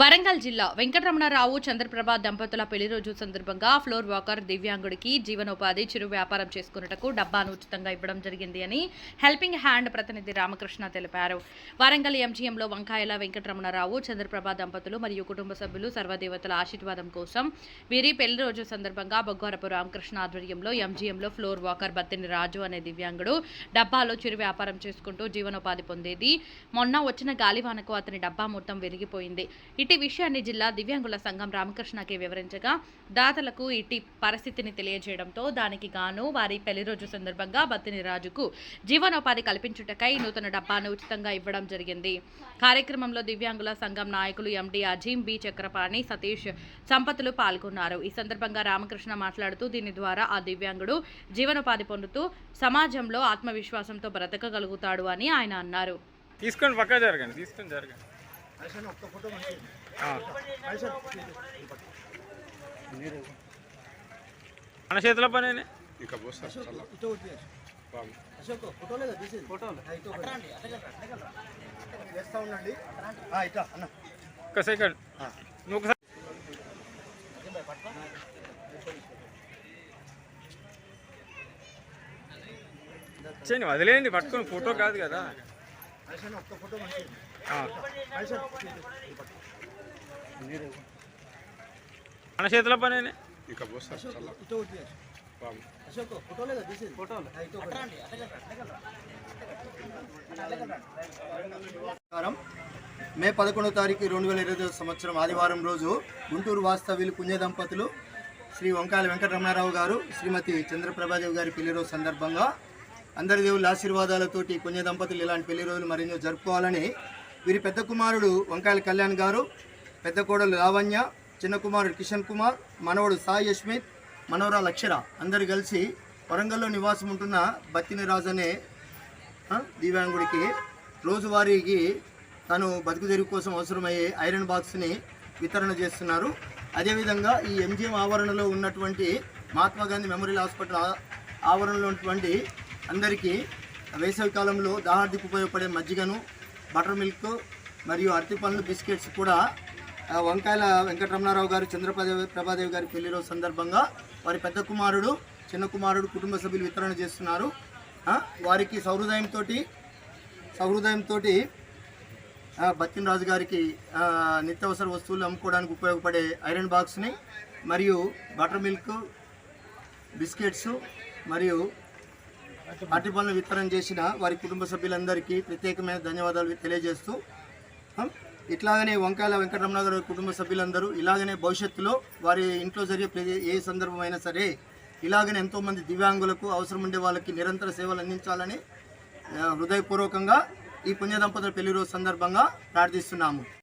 వరంగల్ జిల్లా వెంకటరమణారావు చంద్రప్రభ దంపతుల పెళ్ళి రోజు సందర్భంగా ఫ్లోర్ వాకర్ దివ్యాంగుడికి జీవనోపాధి చిరు వ్యాపారం చేసుకున్నటకు డబ్బాను ఉచితంగా ఇవ్వడం జరిగింది అని హెల్పింగ్ హ్యాండ్ ప్రతినిధి రామకృష్ణ తెలిపారు. వరంగల్ ఎంజీఎంలో వంకాయల వెంకటరమణారావు చంద్రప్రభ దంపతులు మరియు కుటుంబ సభ్యులు సర్వదేవతల ఆశీర్వాదం కోసం వీరి పెళ్ళి రోజు సందర్భంగా బొగ్గారపు రామకృష్ణ ఆధ్వర్యంలో ఎంజీఎంలో ఫ్లోర్ వాకర్ బత్తిని రాజు అనే దివ్యాంగుడు డబ్బాలో చిరు వ్యాపారం చేసుకుంటూ జీవనోపాధి పొందేది. మొన్న వచ్చిన గాలివానకు అతని డబ్బా మొత్తం విరిగిపోయింది. ఇటీ విషయాన్ని జిల్లా దివ్యాంగుల సంఘం రామకృష్ణకి వివరించగా దాతలకు ఇటీ పరిస్థితిని తెలియజేయడంతో దానికి గాను వారి పెళ్ళి రోజు సందర్భంగా బత్తిని రాజుకు జీవనోపాధి కల్పించుటకై నూతన డబ్బాను ఉచితంగా ఇవ్వడం జరిగింది. కార్యక్రమంలో దివ్యాంగుల సంఘం నాయకులు ఎండి అజీం బి చక్రపాణి సతీష్ సంపతులు పాల్గొన్నారు. ఈ సందర్భంగా రామకృష్ణ మాట్లాడుతూ దీని ద్వారా ఆ దివ్యాంగుడు జీవనోపాధి పొందుతూ సమాజంలో ఆత్మవిశ్వాసంతో బ్రతకగలుగుతాడు అని ఆయన అన్నారు. తీసుకొని పక్క జరగండి తీసుకొని జరగండి. మన చేతిలో పని ఇంకా పోస్తా బాబు చేస్తా ఉండండి ఆ, ఇట్లా అన్న ఒక్క సెకండ్. నువ్వు ఒకసారి చేయండి వదిలేయండి పట్టుకొని ఫోటో కాదు కదా. ఒక్క ఫోటో మన చేతిలో పని ఇంకా మే పదకొండవ తారీఖు రెండు వేల ఇరవై సంవత్సరం ఆదివారం రోజు గుంటూరు వాస్తవ్యులు పుణ్య దంపతులు శ్రీ వంకాయల వెంకటరమణారావు గారు శ్రీమతి చంద్రప్రభాదేవి గారి పెళ్ళి రోజు సందర్భంగా అందరి దేవుళ్ళ ఆశీర్వాదాలతోటి పుణ్య దంపతులు ఇలాంటి పెళ్ళి రోజులు మరెన్నో జరుపుకోవాలని వీరి పెద్ద కుమారుడు వంకాయల కళ్యాణ్ గారు పెద్ద కోడలు లావణ్య చిన్న కుమారుడు కిషన్ కుమార్ మనవడు సాయి యశ్మిత్ మనవరాలు అక్షర అందరు కలిసి వరంగల్లో నివాసం ఉంటున్న బత్తిని రాజు అనే దివ్యాంగుడికి రోజువారీకి తను బతుకు తెరుగు కోసం అవసరమయ్యే ఐరన్ బాక్స్ని వితరణ చేస్తున్నారు. అదేవిధంగా ఈ ఎంజిఎం ఆవరణలో ఉన్నటువంటి మహాత్మా గాంధీ మెమోరియల్ హాస్పిటల్ ఆవరణలో ఉన్నటువంటి అందరికీ వేసవి కాలంలో దాహార్దికి ఉపయోగపడే మజ్జిగను బటర్ మిల్క్ మరియు అరటి పండ్లు బిస్కెట్స్ కూడా వంకాయల వెంకటరమణారావు గారు చంద్రప్రదేవి ప్రభాదేవి గారి పెళ్ళి రోజు సందర్భంగా వారి పెద్ద కుమారుడు చిన్న కుమారుడు కుటుంబ సభ్యులు వితరణ చేస్తున్నారు. వారికి సౌహృదయంతో సౌహృదయంతో బత్తిన రాజు గారికి నిత్యవసర నిత్యావసర వస్తువులు అమ్ముకోవడానికి ఉపయోగపడే ఐరన్ బాక్స్ని మరియు బటర్ మిల్క్ బిస్కెట్స్ మరియు అరటి పనులు వితరణ చేసిన వారి కుటుంబ సభ్యులందరికీ ప్రత్యేకమైన ధన్యవాదాలు తెలియజేస్తూ ఇట్లాగనే వంకాయల వెంకటరమణ గారి కుటుంబ సభ్యులందరూ ఇలాగనే భవిష్యత్తులో వారి ఇంట్లో జరిగే ప్రతి- ఏ సందర్భమైనా సరే ఇలాగనే ఎంతోమంది దివ్యాంగులకు అవసరం ఉండే వాళ్ళకి నిరంతర సేవలు అందించాలని హృదయపూర్వకంగా ఈ పుణ్య దంపతుల పెళ్ళి రోజు సందర్భంగా ప్రార్థిస్తున్నాము.